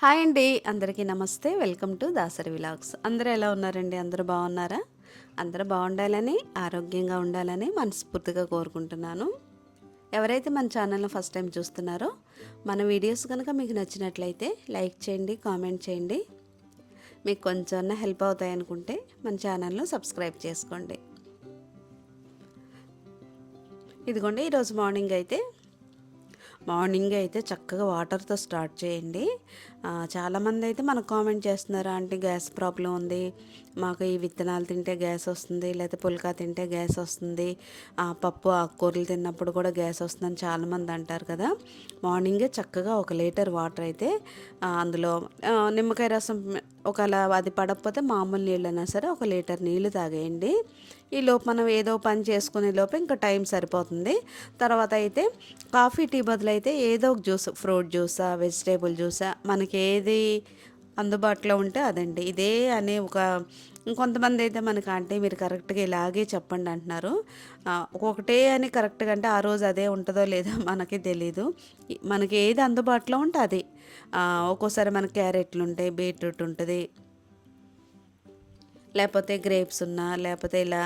Hi అండి. అందరికీ నమస్తే. Welcome to Dasari vlogs. అందరూ ఎలా ఉన్నారండి? అందరూ బాగున్నారా? అందరూ బాగుండాలని ఆరోగ్యంగా ఉండాలని మనస్ఫూర్తిగా కోరుకుంటున్నాను. ఎవరైతే మన ఛానల్ని ఫస్ట్ టైం చూస్తున్నారో మన వీడియోస్ కనుక మీకు నచ్చినట్లయితే లైక్ చేయండి కామెంట్ చేయండి. మీకు కొంచెం హెల్ప్ అవుతాయి అనుకుంటే మన ఛానల్ను సబ్స్క్రైబ్ చేసుకోండి. ఇదిగోండి ఈరోజు మార్నింగ్ అయితే మార్నింగ్ అయితే చక్కగా వాటర్తో స్టార్ట్ చేయండి. చాలామంది అయితే మనకు కామెంట్ చేస్తున్నారు ఆంటీ గ్యాస్ ప్రాబ్లం ఉంది మాకు ఈ విత్తనాలు తింటే గ్యాస్ వస్తుంది లేకపోతే పుల్కా తింటే గ్యాస్ వస్తుంది ఆ, పప్పు ఆకుకూరలు తిన్నప్పుడు కూడా గ్యాస్ వస్తుందని చాలామంది అంటారు కదా. మార్నింగే చక్కగా ఒక లీటర్ వాటర్ అయితే అందులో నిమ్మకాయ రసం ఒకవేళ అది పడకపోతే మామూలు నీళ్ళైనా సరే ఒక లీటర్ నీళ్ళు తాగేయండి. ఈ లోపు మనం ఏదో పని చేసుకునే లోపు ఇంకా టైం సరిపోతుంది. తర్వాత అయితే కాఫీ టీ బదులు అయితే ఏదో ఒక జ్యూస్ ఫ్రూట్ జ్యూసా వెజిటేబుల్ జ్యూసా మనకి ఏది అందుబాటులో ఉంటే అదండి. ఇదే అనే ఒక ఇంకొంతమంది అయితే మనకు అంటే మీరు కరెక్ట్గా ఇలాగే చెప్పండి అంటున్నారు. ఒక్కొక్కటే అని కరెక్ట్గా అంటే ఆ రోజు అదే ఉంటుందో లేదో మనకి తెలీదు. మనకి ఏది అందుబాటులో ఉంటే అది. ఒక్కోసారి మనకి క్యారెట్లు ఉంటాయి బీట్రూట్ ఉంటుంది లేకపోతే గ్రేప్స్ ఉన్నా లేకపోతే ఇలా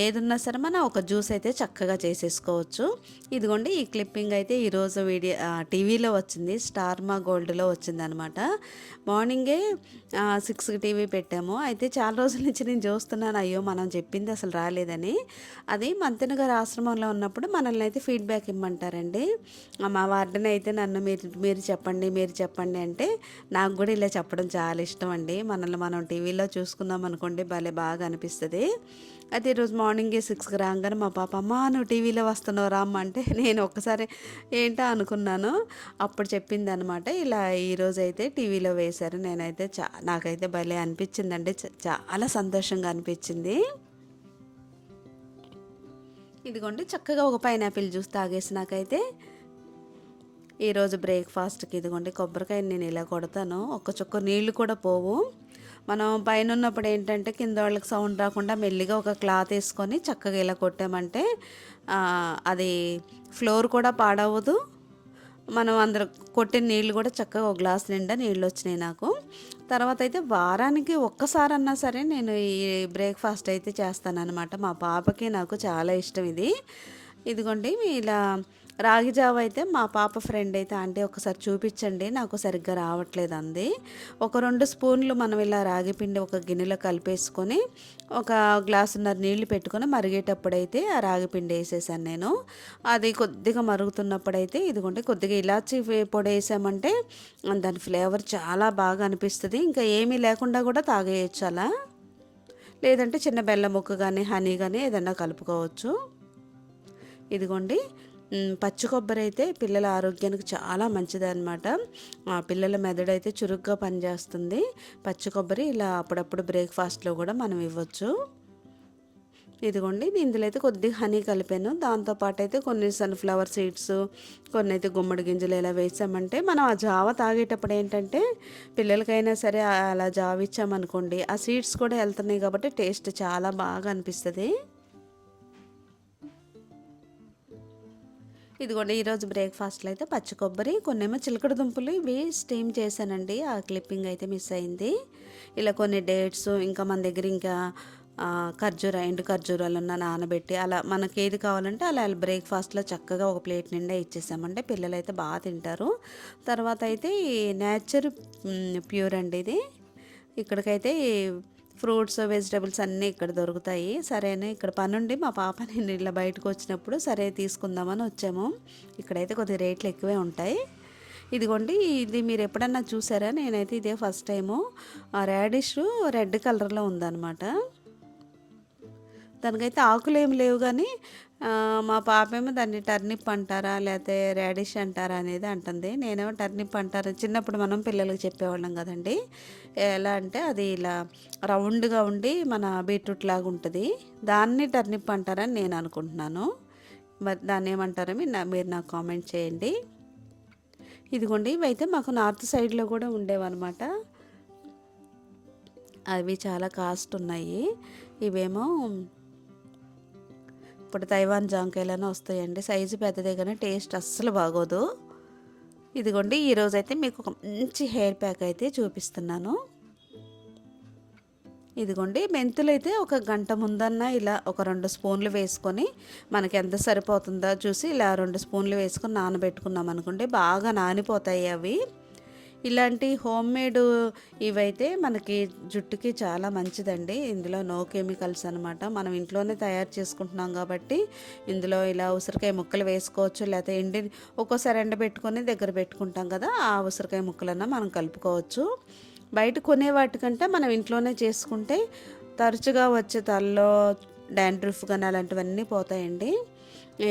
ఏదున్నా సరే మనం ఒక జ్యూస్ అయితే చక్కగా చేసేసుకోవచ్చు. ఇదిగోండి ఈ క్లిప్పింగ్ అయితే ఈరోజు వీడియో టీవీలో వచ్చింది. స్టార్మా గోల్డ్లో వచ్చింది అనమాట మార్నింగే సిక్స్కి టీవీ పెట్టాము. అయితే చాలా రోజుల నుంచి నేను చూస్తున్నాను అయ్యో మనం చెప్పింది అసలు రాలేదని. అది మంతెన గారి ఆశ్రమంలో ఉన్నప్పుడు మనల్ని అయితే ఫీడ్బ్యాక్ ఇమ్మంటారండి. మా వార్డెన్ అయితే నన్ను మీరు మీరు చెప్పండి మీరు చెప్పండి అంటే నాకు కూడా ఇలా చెప్పడం చాలా ఇష్టం అండి. మనల్ని మనం టీవీలో చూసుకుందాం అనుకోండి భలే బాగా అనిపిస్తుంది. అయితే ఈరోజు మార్నింగే సిక్స్కి రాగానే మా పాప అమ్మ నువ్వు టీవీలో వస్తున్నావు రామ్మ అంటే నేను ఒక్కసారి ఏంటో అనుకున్నాను. అప్పుడు చెప్పింది అనమాట ఇలా ఈరోజు అయితే టీవీలో వేశారు. నేనైతే చా నాకైతే భలే అనిపించిందండి. చ- చాలా సంతోషంగా అనిపించింది. ఇదిగోండి చక్కగా ఒక పైనాపిల్ జ్యూస్ తాగేసి నాకైతే ఈరోజు బ్రేక్ఫాస్ట్కి ఇదిగోండి కొబ్బరికాయ నేను ఇలా కొడతాను. ఒక్క చుక్క నీళ్ళు కూడా పోవు. మనం పైన ఉన్నప్పుడు ఏంటంటే కింద వాళ్ళకి సౌండ్ రాకుండా మెల్లిగా ఒక క్లాత్ వేసుకొని చక్కగా ఇలా కొట్టామంటే అది ఫ్లోర్ కూడా పాడవదు. మనం అందరం కొట్టిన నీళ్ళు కూడా చక్కగా ఒక గ్లాస్ నిండా నీళ్ళు వచ్చినాయి నాకు. తర్వాత అయితే వారానికి ఒక్కసారన్నా సరే నేను ఈ బ్రేక్ఫాస్ట్ అయితే చేస్తాను అనమాట మా పాపకి నాకు చాలా ఇష్టం ఇది. ఇదిగోండి ఇలా రాగి జావ అయితే మా పాప ఫ్రెండ్ అయితే ఆంటీ ఒకసారి చూపించండి నాకు సరిగ్గా రావట్లేదు అంది. ఒక రెండు స్పూన్లు మనం ఇలా రాగి పిండి ఒక గిన్నెలో కలిపేసుకొని ఒక గ్లాసున్నర నీళ్ళు పెట్టుకొని మరిగేటప్పుడైతే ఆ రాగి పిండి వేసేసాను నేను. అది కొద్దిగా మరుగుతున్నప్పుడైతే ఇదిగోండి కొద్దిగా ఇలాచి పొడి వేసామంటే దాని ఫ్లేవర్ చాలా బాగా అనిపిస్తుంది. ఇంకా ఏమీ లేకుండా కూడా తాగేయచ్చు అలా. లేదంటే చిన్న బెల్లం ముక్క కానీ హనీ కానీ ఏదన్నా కలుపుకోవచ్చు. ఇదిగోండి పచ్చి కొబ్బరి అయితే పిల్లల ఆరోగ్యానికి చాలా మంచిది అనమాట పిల్లల మెదడు అయితే చురుగ్గా పనిచేస్తుంది. పచ్చి కొబ్బరి ఇలా అప్పుడప్పుడు బ్రేక్ఫాస్ట్లో కూడా మనం ఇవ్వచ్చు. ఇదిగోండి ఇందులో అయితే కొద్దిగా హనీ కలిపాను. దాంతోపాటు అయితే కొన్ని సన్ఫ్లవర్ సీడ్స్ కొన్ని అయితే గుమ్మడి గింజలు ఇలా వేసామంటే మనం ఆ జావ తాగేటప్పుడు ఏంటంటే పిల్లలకైనా సరే అలా జావ ఇచ్చామనుకోండి ఆ సీడ్స్ కూడా వెళ్తున్నాయి కాబట్టి టేస్ట్ చాలా బాగా అనిపిస్తుంది. ఇదిగోండి ఈరోజు బ్రేక్ఫాస్ట్లో అయితే పచ్చి కొబ్బరి కొన్నేమో చిలకడ దుంపలు ఇవి స్టీమ్ చేశానండి. ఆ క్లిప్పింగ్ అయితే మిస్ అయింది. ఇలా కొన్ని డేట్స్ ఇంకా మన దగ్గర ఇంకా ఖర్జూర ఎండు ఖర్జూరాలు ఉన్న నానబెట్టి అలా మనకి ఏది కావాలంటే అలా బ్రేక్ఫాస్ట్లో చక్కగా ఒక ప్లేట్ నిండా ఇచ్చేసామంటే పిల్లలు అయితే బాగా తింటారు. తర్వాత అయితే ఈ నేచర్ ప్యూర్ అండి ఇది. ఇక్కడికైతే ఫ్రూట్స్ వెజిటబుల్స్ అన్నీ ఇక్కడ దొరుకుతాయి. సరేనే ఇక్కడ పనుండి మా పాప నేను ఇలా బయటకు వచ్చినప్పుడు సరే తీసుకుందామని వచ్చాము. ఇక్కడైతే కొద్ది రేట్లు ఎక్కువే ఉంటాయి. ఇదిగోండి ఇది మీరు ఎప్పుడన్నా చూసారా? నేనైతే ఇదే ఫస్ట్ టైము. రాడిష్ రెడ్ కలర్లో ఉందన్నమాట. దానికైతే ఆకులు ఏమి లేవు కానీ మా పాపేమో దాన్ని టర్నిప్ అంటారా లేకపోతే రాడిష్ అంటారా అనేది అంటుంది. నేనేమో టర్నిప్ అంటారు. చిన్నప్పుడు మనం పిల్లలకి చెప్పేవాళ్ళం కదండి. ఎలా అంటే అది ఇలా రౌండ్గా ఉండి మన బీట్రూట్ లాగా ఉంటుంది. దాన్ని టర్నిప్ అంటారని నేను అనుకుంటున్నాను. మరి దాన్ని ఏమంటారో మీరు నా- మీరు నాకు కామెంట్ చేయండి. ఇదిగోండి ఇవైతే మాకు నార్త్ సైడ్లో కూడా ఉండేవన్నమాట. అవి చాలా కాస్ట్ ఉన్నాయి. ఇవేమో ఇప్పుడు తైవాన్ జాంకాయలనే వస్తాయండి. సైజు పెద్దదే కానీ టేస్ట్ అస్సలు బాగోదు. ఇదిగోండి ఈరోజైతే మీకు ఒక మంచి హెయిర్ ప్యాక్ అయితే చూపిస్తున్నాను. ఇదిగోండి మెంతులు అయితే ఒక గంట ముందన్న ఇలా ఒక రెండు స్పూన్లు వేసుకొని మనకి ఎంత సరిపోతుందో చూసి ఇలా రెండు స్పూన్లు వేసుకొని నానబెట్టుకున్నాం అనుకోండి బాగా నానిపోతాయి అవి. ఇలాంటి హోమ్ మేడ్ ఇవైతే మనకి జుట్టుకి చాలా మంచిదండి. ఇందులో నో కెమికల్స్ అనమాట మనం ఇంట్లోనే తయారు చేసుకుంటున్నాం కాబట్టి ఇందులో ఇలా ఉసిరికాయ ముక్కలు వేసుకోవచ్చు. లేకపోతే ఎండి ఒక్కోసారి ఎండబెట్టుకొని దగ్గర పెట్టుకుంటాం కదా ఆ ఉసిరికాయ ముక్కలన్నా మనం కలుపుకోవచ్చు. బయట కొనే వాటికంటే మనం ఇంట్లోనే చేసుకుంటే తరచుగా వచ్చే తలలో డాండ్రిఫ్ కానీ అలాంటివన్నీ పోతాయండి.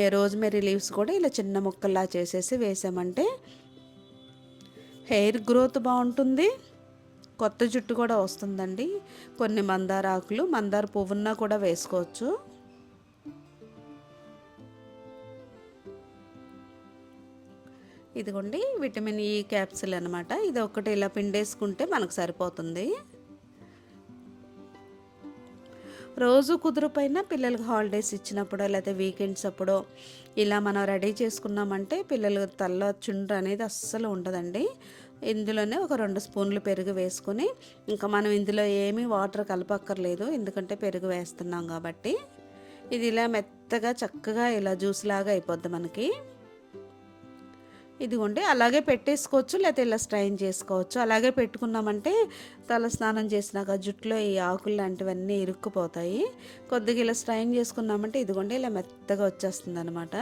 రోజ్మెరీ లీవ్స్ కూడా ఇలా చిన్న ముక్కల్లా చేసేసి వేసామంటే హెయిర్ గ్రోత్ బాగుంటుంది. కొత్త జుట్టు కూడా వస్తుందండి. కొన్ని మందార ఆకులు మందార పువ్వున్న కూడా వేసుకోవచ్చు. ఇదిగోండి విటమిన్ ఈ క్యాప్సిల్ అనమాట ఇది ఒకటి ఇలా పిండేసుకుంటే మనకు సరిపోతుంది. రోజు కుదురుపైన పిల్లలకి హాలిడేస్ ఇచ్చినప్పుడో లేకపోతే వీకెండ్స్ అప్పుడో ఇలా మనం రెడీ చేసుకున్నామంటే పిల్లలు తల్ల చుండ్రు అనేది అస్సలు ఉండదండి. ఇందులోనే ఒక రెండు స్పూన్లు పెరుగు వేసుకుని ఇంకా మనం ఇందులో ఏమీ వాటర్ కలపక్కర్లేదు ఎందుకంటే పెరుగు వేస్తున్నాం కాబట్టి. ఇది ఇలా మెత్తగా చక్కగా ఇలా జ్యూస్ లాగా అయిపోద్ది మనకి. ఇదిగోండి అలాగే పెట్టేసుకోవచ్చు లేకపోతే ఇలా స్ట్రైన్ చేసుకోవచ్చు. అలాగే పెట్టుకున్నామంటే తల స్నానం చేసినాక జుట్టులో ఈ ఆకులు లాంటివన్నీ ఇరుక్కుపోతాయి. కొద్దిగా ఇలా స్ట్రైన్ చేసుకున్నామంటే ఇదిగోండి ఇలా మెత్తగా వచ్చేస్తుంది అనమాట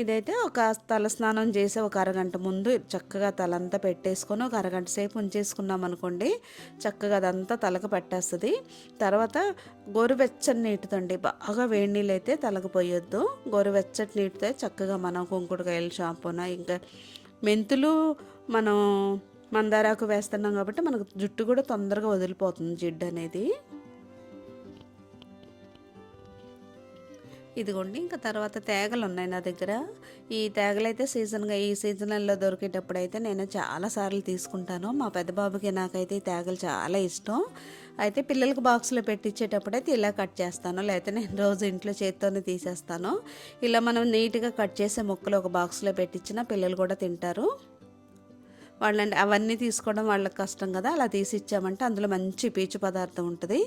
ఇదైతే ఒక తల స్నానం చేసి ఒక అరగంట ముందు చక్కగా తలంతా పెట్టేసుకొని ఒక అరగంట సేపు ఉంచేసుకున్నాం అనుకోండి చక్కగా అదంతా తలకు పట్టేస్తుంది. తర్వాత గోరువెచ్చని నీటితోండి బాగా వేడి నీళ్ళు అయితే తలకు పోయొద్దు. గోరువెచ్చటి నీటితో చక్కగా మనం కుంకుడుకాయల షాంపూన ఇంకా మెంతులు మనం మందారాకు వేస్తున్నాం కాబట్టి మనకు జుట్టు కూడా తొందరగా వదిలిపోతుంది జిడ్డు అనేది. ఇదిగోండి ఇంకా తర్వాత తేగలు ఉన్నాయి నా దగ్గర. ఈ తేగలు అయితే సీజన్గా ఈ సీజన్లలో దొరికేటప్పుడు అయితే నేను చాలాసార్లు తీసుకుంటాను. మా పెద్ద బాబుకి నాకైతే ఈ తేగలు చాలా ఇష్టం. అయితే పిల్లలకు బాక్స్లో పెట్టించేటప్పుడు అయితే ఇలా కట్ చేస్తాను. లేకపోతే నేను రోజు ఇంట్లో చేత్తోనే తీసేస్తాను. ఇలా మనం నీట్గా కట్ చేసే ముక్కలు ఒక బాక్స్లో పెట్టించిన పిల్లలు కూడా తింటారు. వాళ్ళండి అవన్నీ తీసుకోవడం వాళ్ళకి కష్టం కదా అలా తీసి ఇచ్చామంటే అందులో మంచి పీచు పదార్థం ఉంటుంది.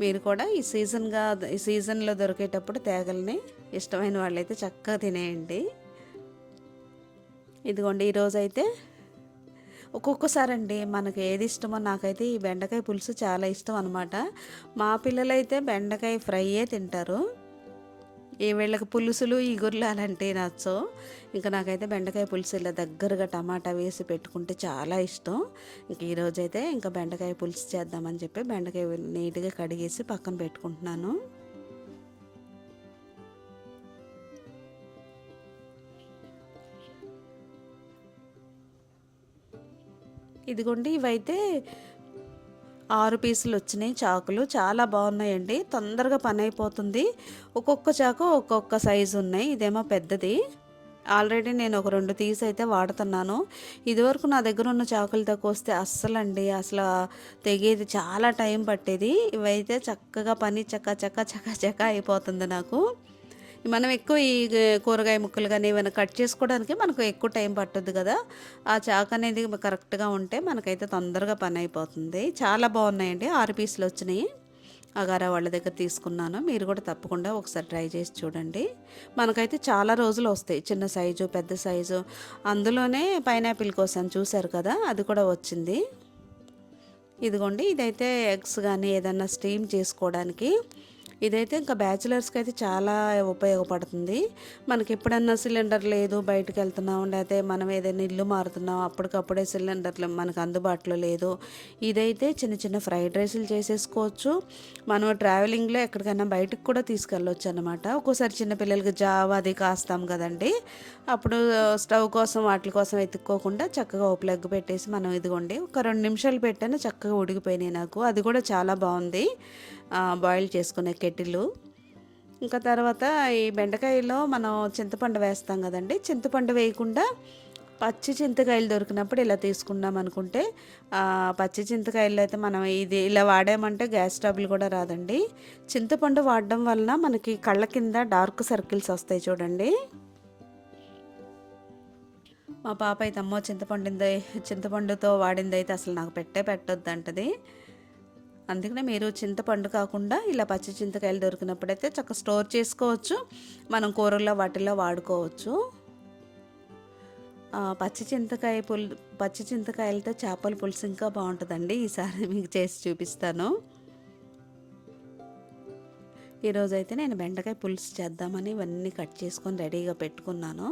మీరు కూడా ఈ సీజన్గా ఈ సీజన్లో దొరికేటప్పుడు తేగల్ని ఇష్టమైన వాళ్ళైతే చక్కగా తినేయండి. ఇదిగోండి ఈరోజైతే ఒక్కొక్కసారి అండి మనకు ఏది ఇష్టమో నాకైతే ఈ బెండకాయ పులుసు చాలా ఇష్టం అనమాట మా పిల్లలైతే బెండకాయ ఫ్రైయే తింటారు. ఈ వీళ్ళకి పులుసులు ఈగుర్లు అలాంటివి నచ్చో ఇంకా నాకైతే బెండకాయ పులుసు ఇలా దగ్గరగా టమాటా వేసి పెట్టుకుంటే చాలా ఇష్టం. ఇంక ఈరోజైతే ఇంకా బెండకాయ పులుసు చేద్దామని చెప్పి బెండకాయ నీట్గా కడిగేసి పక్కన పెట్టుకుంటున్నాను. ఇదిగోండి ఇవైతే ఆరు పీసులు వచ్చినాయి చాకులు. చాలా బాగున్నాయండి. తొందరగా పని అయిపోతుంది. ఒక్కొక్క చాకు ఒక్కొక్క సైజు ఉన్నాయి. ఇదేమో పెద్దది. ఆల్రెడీ నేను ఒక రెండు తీసి అయితే వాడుతున్నాను. ఇదివరకు నా దగ్గర ఉన్న చాకులతో కోస్తే అస్సలండి అసలు తెగేది చాలా టైం పట్టేది. ఇవైతే చక్కగా పని చక్క చక్క చక్క చక్క అయిపోతుంది నాకు. మనం ఎక్కువ ఈ కూరగాయ ముక్కలు కానీ ఏమైనా కట్ చేసుకోవడానికి మనకు ఎక్కువ టైం పట్టదు కదా. ఆ చాక్ అనేది కరెక్ట్గా ఉంటే మనకైతే తొందరగా పని అయిపోతుంది. చాలా బాగున్నాయండి. ఆరు పీసులు వచ్చినాయి. అగారా వాళ్ళ దగ్గర తీసుకున్నాను. మీరు కూడా తప్పకుండా ఒకసారి ట్రై చేసి చూడండి. మనకైతే చాలా రోజులు వస్తాయి. చిన్న సైజు పెద్ద సైజు. అందులోనే పైనాపిల్ కోసం చూశారు కదా అది కూడా వచ్చింది. ఇదిగోండి ఇదైతే ఎగ్స్ కానీ ఏదన్నా స్టీమ్ చేసుకోవడానికి ఇదైతే ఇంకా బ్యాచిలర్స్కి అయితే చాలా ఉపయోగపడుతుంది. మనకి ఎప్పుడన్నా సిలిండర్ లేదు బయటకు వెళ్తున్నాం లేకపోతే మనం ఏదైనా ఇల్లు మారుతున్నాం అప్పటికప్పుడే సిలిండర్లు మనకు అందుబాటులో లేదు. ఇదైతే చిన్న చిన్న ఫ్రైడ్ రైస్లు చేసేసుకోవచ్చు. మనం ట్రావెలింగ్లో ఎక్కడికైనా బయటకు కూడా తీసుకెళ్ళవచ్చు అనమాట ఒక్కోసారి చిన్నపిల్లలకి జావ అది కాస్తాం కదండి. అప్పుడు స్టవ్ కోసం వాటి కోసం ఎత్తుక్కోకుండా చక్కగా ఓ ప్లగ్ పెట్టేసి మనం ఇదిగోండి ఒక రెండు నిమిషాలు పెట్టాను చక్కగా ఉడికిపోయినాయి నాకు. అది కూడా చాలా బాగుంది. బాయిల్ చేసుకునే కెటిల్. ఇంకా తర్వాత ఈ బెండకాయలో మనం చింతపండు వేస్తాం కదండి చింతపండు వేయకుండా పచ్చి చింతకాయలు దొరికినప్పుడు ఇలా తీసుకున్నాం అనుకుంటే పచ్చి చింతకాయలు అయితే మనం ఇది ఇలా వాడామంటే గ్యాస్ ట్రబుల్ కూడా రాదండి. చింతపండు వాడడం వలన మనకి కళ్ళ కింద డార్క్ సర్కిల్స్ వస్తాయి చూడండి. మా పాప అయితే అమ్మో చింతపండుంది చింతపండుతో వాడింది అయితే అసలు నాకు పెట్టే పెట్టొద్దు అంటది అందుకనే మీరు చింతపండు కాకుండా ఇలా పచ్చి చింతకాయలు దొరికినప్పుడైతే చక్కగా స్టోర్ చేసుకోవచ్చు. మనం కూరల్లో వాటిల్లో వాడుకోవచ్చు. పచ్చి చింతకాయ పుల్ పచ్చి చింతకాయలతో చేపల పులుసు ఇంకా బాగుంటుందండి. ఈసారి మీకు చేసి చూపిస్తాను. ఈరోజు అయితే నేను బెండకాయ పులుసు చేద్దామని ఇవన్నీ కట్ చేసుకొని రెడీగా పెట్టుకున్నాను.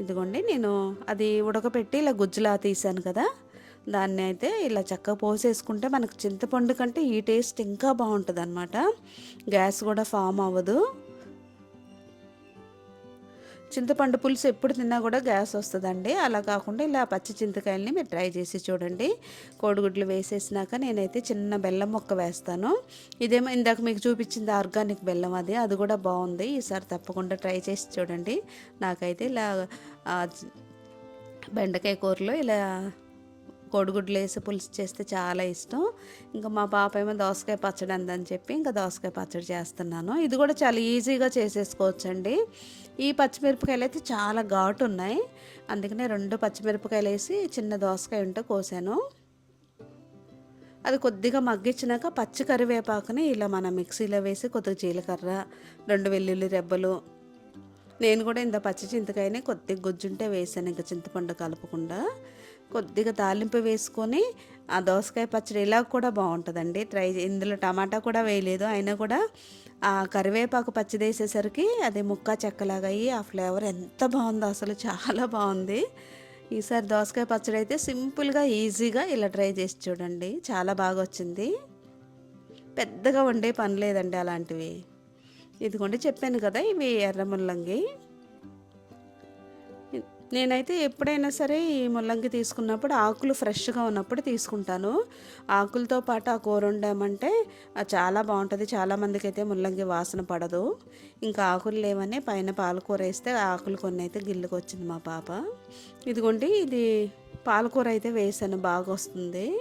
ఇదిగోండి నేను అది ఉడకపెట్టి ఇలా గుజ్జులా తీసాను కదా. దాన్ని అయితే ఇలా చక్కగా పోసేసుకుంటే మనకు చింతపండు కంటే ఈ టేస్ట్ ఇంకా బాగుంటుంది అనమాట గ్యాస్ కూడా ఫామ్ అవ్వదు. చింతపండు పులుసు ఎప్పుడు తిన్నా కూడా గ్యాస్ వస్తుందండి. అలా కాకుండా ఇలా పచ్చి చింతకాయలని మీరు ట్రై చేసి చూడండి. కోడిగుడ్లు వేసేసినాక నేనైతే చిన్న బెల్లం మొక్క వేస్తాను. ఇదేమో ఇందాక మీకు చూపించింది ఆర్గానిక్ బెల్లం అది అది కూడా బాగుంది. ఈసారి తప్పకుండా ట్రై చేసి చూడండి. నాకైతే ఇలా బెండకాయ కూరలో ఇలా కోడిగుడ్లు వేసి పులుసు చేస్తే చాలా ఇష్టం. ఇంకా మా పాప ఏమో దోసకాయ పచ్చడి అందని చెప్పి ఇంకా దోసకాయ పచ్చడి చేస్తున్నాను. ఇది కూడా చాలా ఈజీగా చేసేసుకోవచ్చండి. ఈ పచ్చిమిరపకాయలు అయితే చాలా ఘాటు ఉన్నాయి. అందుకనే రెండు పచ్చిమిరపకాయలు వేసి చిన్న దోసకాయ ఉంటే కోసాను. అది కొద్దిగా మగ్గించినాక పచ్చి కరివేపాకుని ఇలా మన మిక్సీలో వేసి కొద్దిగా జీలకర్ర రెండు వెల్లుల్లి రెబ్బలు నేను కూడా ఇంత పచ్చి చింతకాయని కొద్దిగా గుజ్జుంటే వేసాను. ఇంకా చింతపండు కలపకుండా కొద్దిగా తాలింపు వేసుకొని ఆ దోసకాయ పచ్చడి ఇలా కూడా బాగుంటుందండి. ట్రై ఇందులో టమాటా కూడా వేయలేదు. అయినా కూడా ఆ కరివేపాకు పచ్చడి వేసేసరికి అది ముక్క చెక్కలాగా అయ్యి ఆ ఫ్లేవర్ ఎంత బాగుందో అసలు చాలా బాగుంది. ఈసారి దోసకాయ పచ్చడి అయితే సింపుల్గా ఈజీగా ఇలా ట్రై చేసి చూడండి. చాలా బాగా వచ్చింది. పెద్దగా వండే పని లేదండి అలాంటివి. ఇదిగోండి చెప్పాను కదా ఇవి ఎర్ర ముల్లంగి నేనైతే ఎప్పుడైనా సరే ఈ ముల్లంగి తీసుకున్నప్పుడు ఆకులు ఫ్రెష్గా ఉన్నప్పుడు తీసుకుంటాను. ఆకులతో పాటు ఆ కూర వండామంటే అది చాలా బాగుంటుంది. చాలామందికి అయితే ముల్లంగి వాసన పడదు. ఇంకా ఆకులు లేవని పైన పాలకూర వేస్తే ఆకులు కొన్ని అయితే గిల్లుకు వచ్చింది మా పాప. ఇదిగోండి ఇది పాలకూర అయితే వేసాను. బాగా వస్తుంది.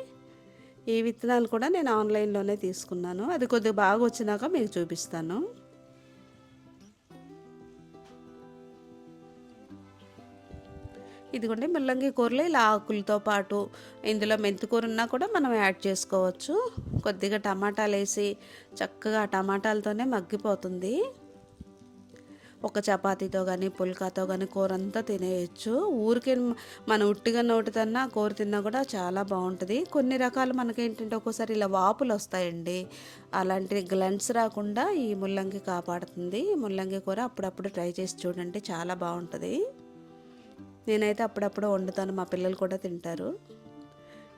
ఈ విత్తనాలు కూడా నేను ఆన్లైన్లోనే తీసుకున్నాను. అది కొద్దిగా బాగా వచ్చినాక మీకు చూపిస్తాను. ఇదిగోండి ముల్లంగి కూరలో ఇలా ఆకులతో పాటు ఇందులో మెంతికూర ఉన్నా కూడా మనం యాడ్ చేసుకోవచ్చు. కొద్దిగా టమాటాలు వేసి చక్కగా టమాటాలతోనే మగ్గిపోతుంది. ఒక చపాతీతో కానీ పుల్కాతో కానీ కూర అంతా తినేయచ్చు. ఊరికే మన ఉట్టిగా నోటితన్నా కూర తిన్నా కూడా చాలా బాగుంటుంది. కొన్ని రకాలు మనకేంటంటే ఒక్కోసారి ఇలా వాపులు వస్తాయండి. అలాంటి గ్లంట్స్ రాకుండా ఈ ముల్లంగి కాపాడుతుంది. ఈ ముల్లంగి కూర అప్పుడప్పుడు ట్రై చేసి చూడండి చాలా బాగుంటుంది. నేనైతే అప్పుడప్పుడు వండుతాను. మా పిల్లలు కూడా తింటారు.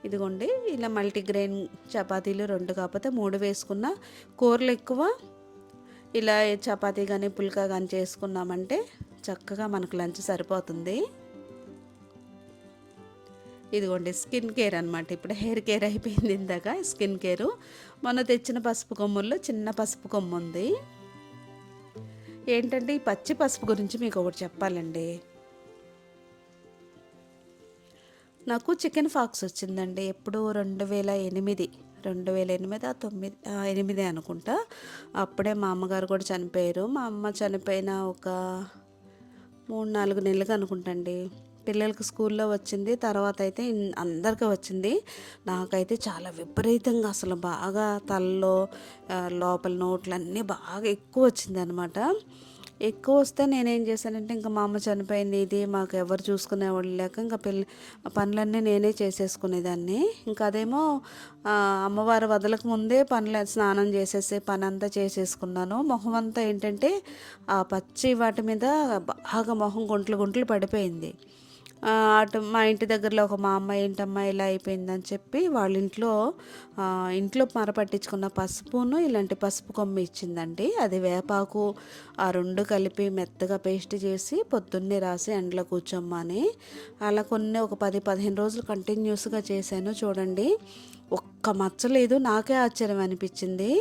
ఇదిగోండి ఇలా మల్టీగ్రెయిన్ చపాతీలు రెండు కాకపోతే మూడు వేసుకున్న కూరలు ఎక్కువ. ఇలా చపాతీ కానీ పుల్కా కానీ చేసుకున్నామంటే చక్కగా మనకు లంచ్ సరిపోతుంది. ఇదిగోండి స్కిన్ కేర్ అనమాట ఇప్పుడు హెయిర్ కేర్ అయిపోయింది ఇందాక స్కిన్ కేరు. మొన్న తెచ్చిన పసుపు కొమ్ముల్లో చిన్న పసుపు కొమ్ము ఉంది ఏంటంటే ఈ పచ్చి పసుపు గురించి మీకు ఒకటి చెప్పాలండి. నాకు చికెన్ ఫాక్స్ వచ్చిందండి. ఎప్పుడు రెండు వేల ఎనిమిది. రెండు వేల ఎనిమిది ఆ తొమ్మిది ఎనిమిది అనుకుంటా. అప్పుడే మా అమ్మగారు కూడా చనిపోయారు. మా అమ్మ చనిపోయిన ఒక మూడు నాలుగు నెలలుగా అనుకుంటండి. పిల్లలకి స్కూల్లో వచ్చింది. తర్వాత అయితే అందరికీ వచ్చింది. నాకైతే చాలా విపరీతంగా అసలు బాగా తలలో లోపల నోట్లన్నీ బాగా ఎక్కువ వచ్చింది అనమాట ఎక్కువ వస్తే నేనేం చేశానంటే ఇంకా మా అమ్మ చనిపోయింది ఇది మాకు ఎవరు చూసుకునేవాళ్ళు లేక ఇంకా పిల్ల పనులన్నీ నేనే చేసేసుకునేదాన్ని. ఇంకా అదేమో అమ్మవారు వదలకు ముందే పనులు స్నానం చేసేసి పని అంతా చేసేసుకున్నాను. మొహం అంతా ఏంటంటే ఆ పచ్చి వాటి మీద బాగా మొహం గుంటలు గుంటలు పడిపోయింది. అటు మా ఇంటి దగ్గరలో ఒక మా అమ్మ ఏంటమ్మా ఇలా అయిపోయిందని చెప్పి వాళ్ళ ఇంట్లో ఇంట్లో మరపట్టించుకున్న పసుపును ఇలాంటి పసుపు కొమ్మ ఇచ్చిందండి. అది వేపాకు ఆ రెండు కలిపి మెత్తగా పేస్ట్ చేసి పొద్దున్నే రాసి ఎండలో కూర్చోమ్మని అలా కొన్ని ఒక పది పదిహేను రోజులు కంటిన్యూస్గా చేశాను. చూడండి ఒక్క మచ్చ లేదు. నాకే ఆశ్చర్యం అనిపించింది.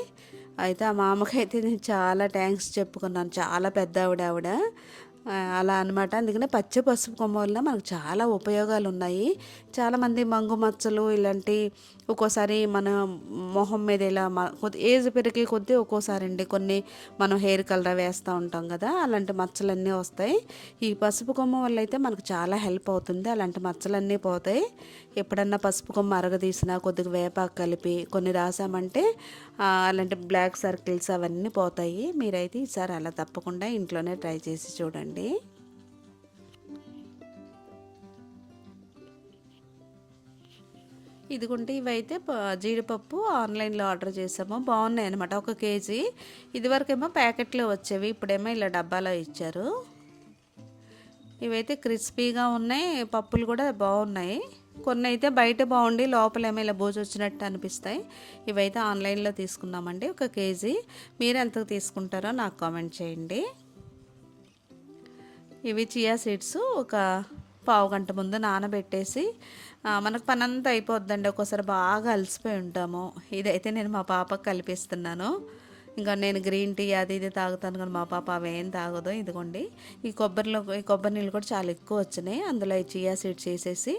అయితే ఆ మామకైతే నేను చాలా థ్యాంక్స్ చెప్పుకున్నాను. చాలా పెద్ద ఆవిడ ఆవిడ అలా అనమాట అందుకనే పచ్చ పసుపు కొమ్మ వల్ల మనకు చాలా ఉపయోగాలు ఉన్నాయి చాలామంది మంగు మచ్చలు ఇలాంటి ఒక్కోసారి మన మొహం మీద ఇలా కొద్ది ఏజ్ పెరిగే కొద్దీ ఒక్కోసారి అండి కొన్ని మనం హెయిర్ కలర్ వేస్తూ ఉంటాం కదా అలాంటి మచ్చలన్నీ వస్తాయి. ఈ పసుపు కొమ్మ వల్ల అయితే మనకు చాలా హెల్ప్ అవుతుంది. అలాంటి మచ్చలన్నీ పోతాయి. ఎప్పుడన్నా పసుపు కొమ్మ అరగదీసినా కొద్దిగా వేపాకు కలిపి కొన్ని రాసామంటే అలాంటి బ్లాక్ సర్కిల్స్ అవన్నీ పోతాయి. మీరైతే ఈసారి అలా తప్పకుండా ఇంట్లోనే ట్రై చేసి చూడండి. ఇదిగుంటే ఇవైతే జీడిపప్పు ఆన్లైన్లో ఆర్డర్ చేసాము. బాగున్నాయి అనమాట ఒక కేజీ. ఇదివరకేమో ప్యాకెట్లో వచ్చేవి ఇప్పుడేమో ఇలా డబ్బాలో ఇచ్చారు. ఇవైతే క్రిస్పీగా ఉన్నాయి పప్పులు కూడా బాగున్నాయి. కొన్ని అయితే బయట బాగుండి లోపల ఇలా బూజు వచ్చినట్టు అనిపిస్తాయి. ఇవైతే ఆన్లైన్లో తీసుకున్నామండి ఒక కేజీ. మీరు ఎంతకు తీసుకుంటారో నాకు కామెంట్ చేయండి. ఇవి చియా సీడ్స్ ఒక పావు గంట ముందు నానబెట్టేసి మనకు పని అంతా అయిపోద్దండి. ఒక్కోసారి బాగా అలసిపోయి ఉంటాము. ఇదైతే నేను మా పాపకు కలిపిస్తున్నాను. ఇంకా నేను గ్రీన్ టీ అది ఇది తాగుతాను కానీ మా పాప అవేం తాగదు. ఇదిగోండి. ఈ కొబ్బరిలో ఈ కొబ్బరి నీళ్ళు కూడా చాలా ఎక్కువ వచ్చినాయి. అందులో ఈ చియా సీడ్స్ వేసేసి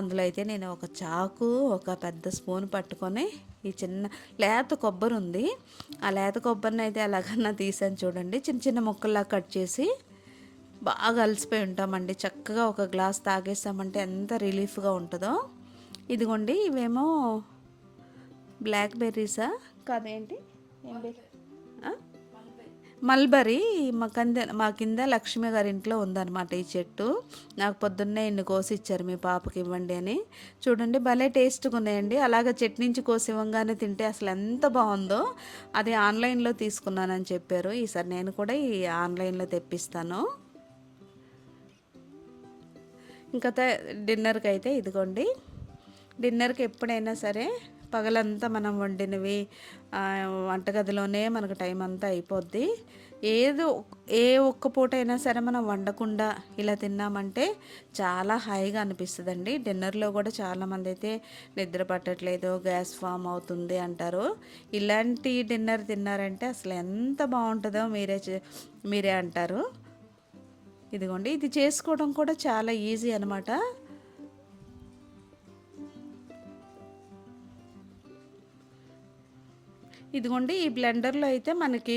అందులో అయితే నేను ఒక చాకు ఒక పెద్ద స్పూన్ పట్టుకొని ఈ చిన్న లేత కొబ్బరి ఉంది. ఆ లేత కొబ్బరిని అయితే ఎలాగన్నా తీసాను చూడండి. చిన్న చిన్న ముక్కల్లా కట్ చేసి బాగా అలసిపోయి ఉంటామండి. చక్కగా ఒక గ్లాస్ తాగేసామంటే ఎంత రిలీఫ్గా ఉంటుందో. ఇదిగోండి ఇవేమో బ్లాక్ బెర్రీసా? కాదేంటి? మల్బరీ. మా కింద మా కింద లక్ష్మి గారి ఇంట్లో ఉందన్నమాట ఈ చెట్టు. నాకు పొద్దున్నే ఇన్ని కోసి ఇచ్చారు మీ పాపకి ఇవ్వండి అని. చూడండి భలే టేస్ట్గా ఉన్నాయండి. అలాగే చెట్టు నుంచి కోసి ఇవ్వగానే తింటే అసలు ఎంత బాగుందో. అది ఆన్లైన్లో తీసుకున్నానని చెప్పారు. ఈసారి నేను కూడా ఈ ఆన్లైన్లో తెప్పిస్తాను. ఇంకా త- డిన్నర్కి అయితే ఇదిగోండి. డిన్నర్కి ఎప్పుడైనా సరే పగలంతా మనం వండినవి వంటగదిలోనే మనకు టైం అంతా అయిపోద్ది. ఏదో ఏ ఒక్క పూట అయినా సరే మనం వండకుండా ఇలా తిన్నామంటే చాలా హాయిగా అనిపిస్తుందండి. డిన్నర్లో కూడా చాలామంది అయితే నిద్ర పట్టట్లేదు గ్యాస్ ఫామ్ అవుతుంది అంటారు. ఇలాంటి డిన్నర్ తిన్నారంటే అసలు ఎంత బాగుంటుందో మీరే మీరే అంటారు. ఇదిగోండి ఇది చేసుకోవడం కూడా చాలా ఈజీ అనమాట ఇదిగోండి ఈ బ్లెండర్లో అయితే మనకి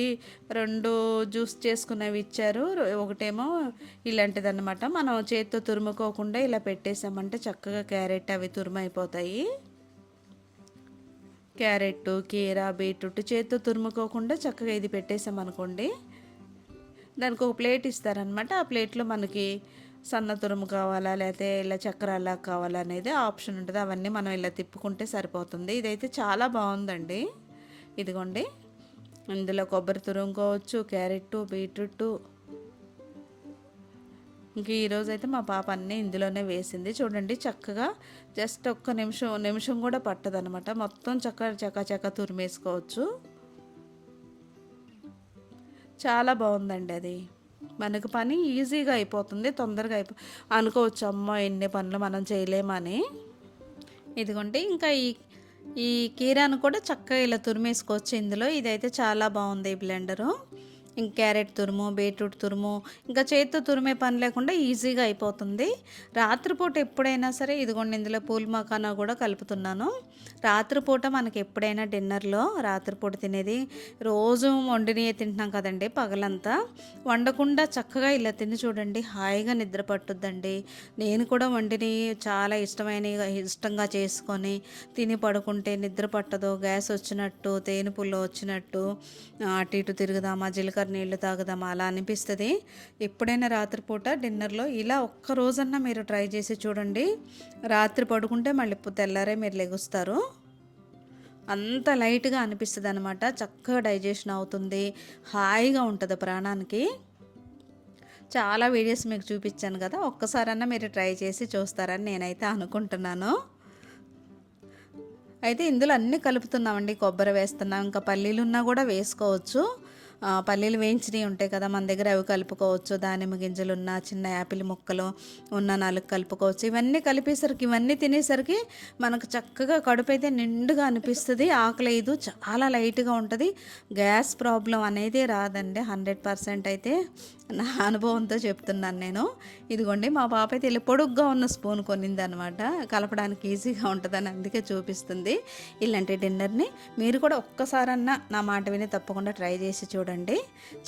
రెండు జ్యూస్ చేసుకునేవి ఇచ్చారు. ఒకటేమో ఇలాంటిది అనమాట మనం చేతితో తురుముకోకుండా ఇలా పెట్టేసామంటే చక్కగా క్యారెట్ అవి తురుమైపోతాయి. క్యారెట్ కీరా బీట్రూట్ చేతితో తురుముకోకుండా చక్కగా ఇది పెట్టేసామనుకోండి దానికి ఒక ప్లేట్ ఇస్తారనమాట. ఆ ప్లేట్లో మనకి సన్న తురుము కావాలా లేకపోతే ఇలా చక్రాలా కావాలా అనేది ఆప్షన్ ఉంటుంది. అవన్నీ మనం ఇలా తిప్పుకుంటే సరిపోతుంది. ఇదైతే చాలా బాగుందండి. ఇదిగోండి. ఇందులో కొబ్బరి తురుముకోవచ్చు క్యారెట్ బీట్రూట్. ఇంక ఈరోజు అయితే మా పాప అన్నీ ఇందులోనే వేసింది. చూడండి చక్కగా జస్ట్ ఒక్క నిమిషం నిమిషం కూడా పట్టదనమాట. మొత్తం చక్క చక్క చక్క తురిమేసుకోవచ్చు. చాలా బాగుందండి అది. మనకు పని ఈజీగా అయిపోతుంది తొందరగా అయిపో అనుకోవచ్చు అమ్మో ఎన్ని పనులు మనం చేయలేమని ఇదిగోండి ఇంకా ఈ ఈ కీరాను కూడా చక్కగా ఇలా తురిమేసుకోవచ్చు. ఇందులో ఇదైతే చాలా బాగుంది ఈ బ్లెండరు. ఇంక క్యారెట్ తురుము బీట్రూట్ తురుము ఇంకా చేతితో తురిమే పని లేకుండా ఈజీగా అయిపోతుంది. రాత్రిపూట ఎప్పుడైనా సరే ఇదిగోండి ఇందులో పూల్ మకానా కూడా కలుపుతున్నాను. రాత్రిపూట మనకి ఎప్పుడైనా డిన్నర్లో రాత్రిపూట తినేది రోజు వండినయే తింటున్నాం కదండి పగలంతా. వండకుండా చక్కగా ఇలా తిని చూడండి హాయిగా నిద్ర పట్టుద్దండి. నేను కూడా వండిని చాలా ఇష్టమైన ఇష్టంగా చేసుకొని తిని పడుకుంటే నిద్ర పట్టదు గ్యాస్ వచ్చినట్టు తేనె పుల్ల వచ్చినట్టు అటు ఇటు తిరుగుదామా జీలకర్ర నీళ్ళు తాగుదామా? అలా అనిపిస్తుంది. ఎప్పుడైనా రాత్రిపూట డిన్నర్లో ఇలా ఒక్క రోజన్నా మీరు ట్రై చేసి చూడండి. రాత్రి పడుకుంటే మళ్ళీ తెల్లారే మీరు లెగుస్తారు. అంత లైట్గా అనిపిస్తుంది అనమాట చక్కగా డైజెషన్ అవుతుంది. హాయిగా ఉంటుంది ప్రాణానికి. చాలా వీడియోస్ మీకు చూపించాను కదా. ఒక్కసారన్నా మీరు ట్రై చేసి చూస్తారని నేనైతే అనుకుంటున్నాను. అయితే ఇందులో అన్నీ కలుపుతున్నామండి. కొబ్బరి వేస్తున్నాం. ఇంకా పల్లీలు ఉన్నా కూడా వేసుకోవచ్చు. పల్లీలు వేయించినవి ఉంటాయి కదా మన దగ్గర అవి కలుపుకోవచ్చు. దానిమ్మ గింజలు ఉన్న చిన్న యాపిల్ ముక్కలు ఉన్న నాలుగు కలుపుకోవచ్చు. ఇవన్నీ కలిపేసరికి ఇవన్నీ తినేసరికి మనకు చక్కగా కడుపు అయితే నిండుగా అనిపిస్తుంది. ఆకలేదు చాలా లైట్గా ఉంటుంది. గ్యాస్ ప్రాబ్లం అనేది రాదండి. హండ్రెడ్ పర్సెంట్ అయితే నా అనుభవంతో చెప్తున్నాను నేను. ఇదిగోండి మా పాప అయితే ఇలా పొడుగ్గా ఉన్న స్పూన్ కొనింది అనమాట కలపడానికి ఈజీగా ఉంటుందని అందుకే చూపిస్తుంది. ఇలాంటి డిన్నర్ని మీరు కూడా ఒక్కసారన్నా నా మాట విని తప్పకుండా ట్రై చేసి చూడండి.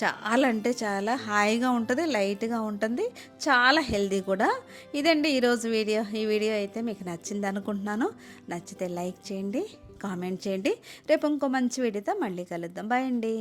చాలా అంటే చాలా హాయిగా ఉంటుంది లైట్గా ఉంటుంది చాలా హెల్దీ కూడా. ఇదండి ఈరోజు వీడియో. ఈ వీడియో అయితే మీకు నచ్చింది అనుకుంటున్నాను. నచ్చితే లైక్ చేయండి కామెంట్ చేయండి. రేపు ఇంకో మంచి వీడియోతో మళ్ళీ కలుద్దాం. బాయ్ అండి.